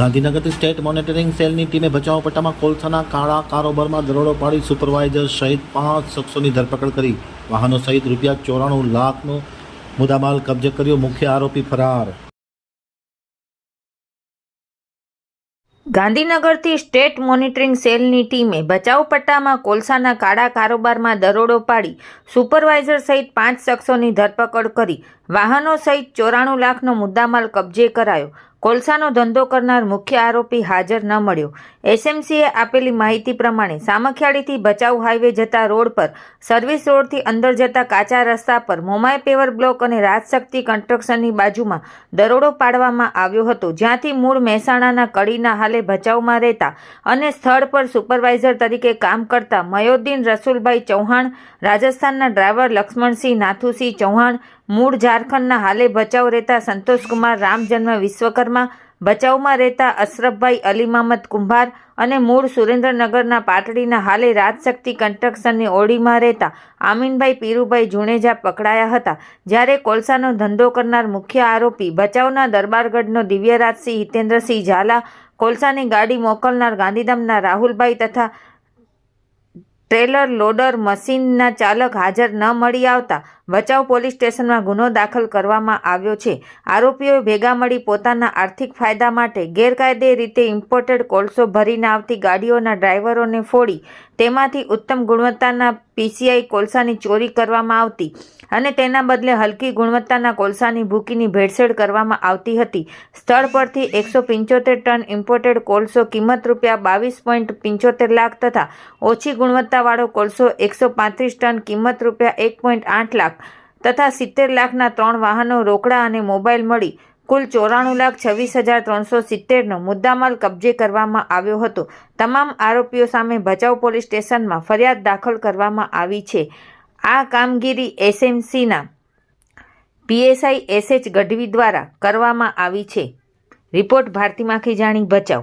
ગાંધીનગરથી state monitoring સેલની ટીમે બચાવ પટ્ટામાં કોલસાના કાળા કારોબારમાં દરોડો પાડી સુપરવાઇઝર સહિત પાંચ શખ્સોની ધરપકડ કરી. વાહનો સહિત રૂપિયા ચોરાણું લાખનો મુદ્દામાલ કબજે કર્યો મુખ્ય આરોપી ફરાર. ગાંધીનગરથી સ્ટેટ મોનિટરિંગ સેલની ટીમે ભચાઉ પટ્ટામાં કોલસાના કાળા કારોબારમાં દરોડો પાડી સુપરવાઇઝર સહિત પાંચ શખ્સોની ધરપકડ કરી. વાહનો સહિત ચોરાણું લાખનો મુદ્દામાલ કબજે કરાયો. કોલસાનો ધંધો કરનાર મુખ્ય આરોપી હાજર ન મળ્યો. એસએમસીએ આપેલી માહિતી પ્રમાણે સામખિયાળીથી બચાવ હાઈવે જતા રોડ પર, સર્વિસ રોડથી અંદર જતા કાચા રસ્તા પર મોમાય પેવર બ્લોક અને રાજશક્તિ કન્સ્ટ્રક્શનની બાજુમાં દરોડો પાડવામાં આવ્યો હતો, જ્યાંથી મૂળ મહેસાણાના કડીના હાલે ભચાઉમાં રહેતા અને સ્થળ પર સુપરવાઇઝર તરીકે કામ કરતા મયોદ્દીન રસુલભાઈ ચૌહાણ, રાજસ્થાનના ડ્રાઈવર લક્ષ્મણસિંહ નાથુસિંહ ચૌહાણ મૂળ ઝારખંડના હાલે ભચાઉ રહેતા સંતોષકુમાર રામજન્મ વિશ્વકર્મા, ભચાઉમાં રહેતા અશરફભાઈ અલી મહમદ કુંભાર અને મૂળ સુરેન્દ્રનગરના પાટડીના હાલે રાજશક્તિ કન્સ્ટ્રક્શનની ઓળીમાં રહેતા આમીનભાઈ પીરુભાઈ જુણેજા પકડાયા હતા. જ્યારે કોલસાનો ધંધો કરનાર મુખ્ય આરોપી ભચાઉના દરબારગઢનો દિવ્યરાજસિંહ હિતેન્દ્રસિંહ ઝાલા, કોલસાની ગાડી મોકલનાર ગાંધીધામના રાહુલભાઈ તથા ટ્રેલર લોડર મશીનના ચાલક હાજર ન મળી આવતા ભચાઉ પોલીસ સ્ટેશનમાં ગુનો દાખલ કરવામાં આવ્યો છે. આરોપીઓએ ભેગા મળી પોતાના આર્થિક ફાયદા માટે ગેરકાયદે રીતે ઇમ્પોર્ટેડ કોલસો ભરીને આવતી ગાડીઓના ડ્રાઈવરોને ફોડી, તેમાંથી ઉત્તમ ગુણવત્તાના પીસીઆઈ કોલસાની ચોરી કરવામાં આવતી અને તેના બદલે હલકી ગુણવત્તાના કોલસાની ભૂકીની ભેળસેળ કરવામાં આવતી હતી. સ્થળ પરથી એકસો પંચોતેર ટન ઇમ્પોર્ટેડ કોલસો કિંમત રૂપિયા બાવીસ પોઈન્ટ પંચોતેર લાખ તથા ઓછી ગુણવત્તાવાળો કોલસો એકસો પાંત્રીસ ટન કિંમત રૂપિયા એક પોઈન્ટ આઠ લાખ તથા સિત્તેર લાખના ત્રણ વાહનો રોકડા અને મોબાઈલ મળી કુલ ચોરાણું લાખ છવ્વીસ હજાર ત્રણસો સિત્તેરનો મુદ્દામાલ કબજે કરવામાં આવ્યો હતો. તમામ આરોપીઓ સામે ભચાઉ પોલીસ સ્ટેશનમાં ફરિયાદ દાખલ કરવામાં આવી છે. આ કામગીરી એસએમસીના પીએસઆઈ એસએચ ગઢવી દ્વારા કરવામાં આવી છે. રિપોર્ટ ભારતી માખીજાણી ભચાઉ.